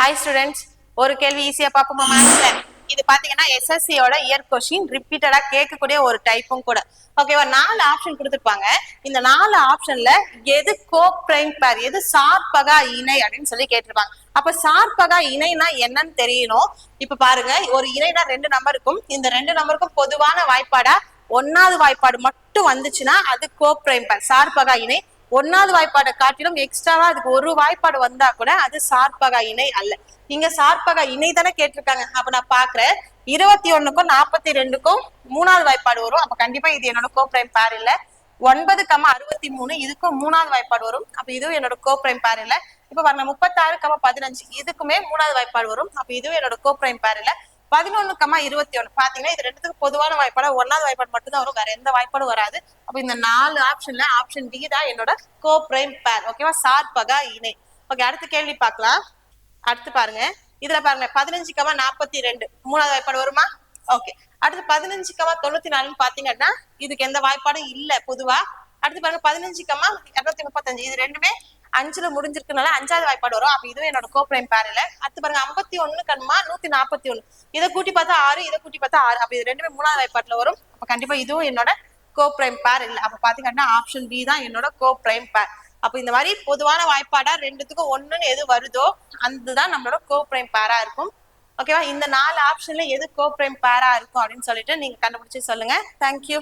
Hi students ஒரு கேள்வி ஈஸியா பார்ப்போமா மேத்ஸ்ல இது பாத்தீங்கன்னா எஸ்எஸ்சியோட இயர் கொஸ்டின் ரிப்பீட்டடா கேட்கக்கூடிய ஒரு டைப்பும் கூட. ஓகேவா நாலு ஆப்ஷன் கொடுத்துருப்பாங்க. இந்த நாலு ஆப்ஷன்ல எது கோ பிரைம் பேர் எது சார்பகா இணை அப்படின்னு சொல்லி கேட்டிருப்பாங்க. அப்ப சார்பகா இணைனா என்னன்னு தெரியணும். இப்ப பாருங்க ஒரு இணைனா ரெண்டு நம்பருக்கும் இந்த ரெண்டு நம்பருக்கும் பொதுவான வாய்ப்பாடா ஒன்னாவது வாய்ப்பாடு மட்டும் வந்துச்சுன்னா அது கோ பிரைம் பேர் சார்பகா இணை. ஒன்னாவது வாய்ப்பாடை காட்டிலும் எக்ஸ்ட்ராவா அதுக்கு ஒரு வாய்ப்பாடு வந்தா கூட அது சார்பகா இணை அல்ல. இங்க சார்பகா இணை தானே கேட்டிருக்காங்க. அப்ப நான் பாக்குறேன். இருபத்தி ஒண்ணுக்கும் நாற்பத்தி ரெண்டுக்கும் மூணாவது வாய்ப்பாடு வரும். அப்ப கண்டிப்பா இது என்னோட கோப்ரைம் பேர் இல்ல. ஒன்பது கமா அறுபத்தி மூணு இதுக்கும் மூணாவது வாய்ப்பாடு வரும். அப்ப இதுவும் என்னோட கோப்ரைம் பேர் இல்ல. இப்ப பாருங்க முப்பத்தாறு கமா பதினஞ்சு இதுக்குமே மூணாவது வாய்ப்பாடு வரும். அப்ப இதுவும் என்னோட கோப்ரைம் பேர் இல்ல. பதினொன்னு கம்மா இருபத்தி ஒன்று பாத்தீங்கன்னா இது ரெண்டுத்துக்கு பொதுவான வாய்ப்பாடு ஒன்னாவது வாய்ப்பாடு மட்டும்தான் வரும். வேற எந்த வாய்ப்பாடும் வராது. அப்போ இந்த நாலு ஆப்ஷன்ல ஆப்ஷன் டி தான் என்னோட கோ பிரைம் பேர் ஓகேவா சார்பகா இணை. ஓகே அடுத்த கேள்வி பார்க்கலாம். அடுத்து பாருங்க. இதுல பாருங்க பதினஞ்சு கமா நாற்பத்தி ரெண்டு. மூணாவது வாய்ப்பாடு வருமா? ஓகே அடுத்து பதினஞ்சு கமா தொண்ணூத்தி நாலுன்னு பாத்தீங்கன்னா இதுக்கு எந்த வாய்ப்பாடும் இல்ல பொதுவா. அடுத்து பாருங்க பதினஞ்சு கமா இருநூத்தி முப்பத்தஞ்சு. இது ரெண்டுமே அஞ்சுல முடிஞ்சிருக்கனால அஞ்சாவது வாய்ப்பாடு வரும். அப்ப இதுவும் என்னோட கோப்ரைம் பேர்ல அடுத்து பாருங்க ஐம்பத்தி ஒண்ணு கண்மா நூத்தி நாற்பத்தி ஒண்ணு இதை கூட்டி பார்த்தா ஆறு இதை கூட்டி பார்த்தா ஆறு. அப்ப இது ரெண்டுமே மூணாவது வாய்ப்பாட்டுல வரும். அப்ப கண்டிப்பா இதுவும் என்னோட கோப்ரைம் பேர் இல்ல. அப்ப பாத்தீங்கன்னா ஆப்ஷன் பி தான் என்னோட கோப்ரைம் பேர் அப்ப இந்த மாதிரி பொதுவான வாய்ப்பாடா ரெண்டுத்துக்கும் ஒண்ணுன்னு எது வருதோ அதுதான் நம்மளோட கோப்ரைம் பேரா இருக்கும். ஓகேவா இந்த நாலு ஆப்ஷன்ல எது கோப்ரைம் பேரா இருக்கும் அப்படின்னு சொல்லிட்டு நீங்க கண்டுபிடிச்சு சொல்லுங்க. தேங்க்யூ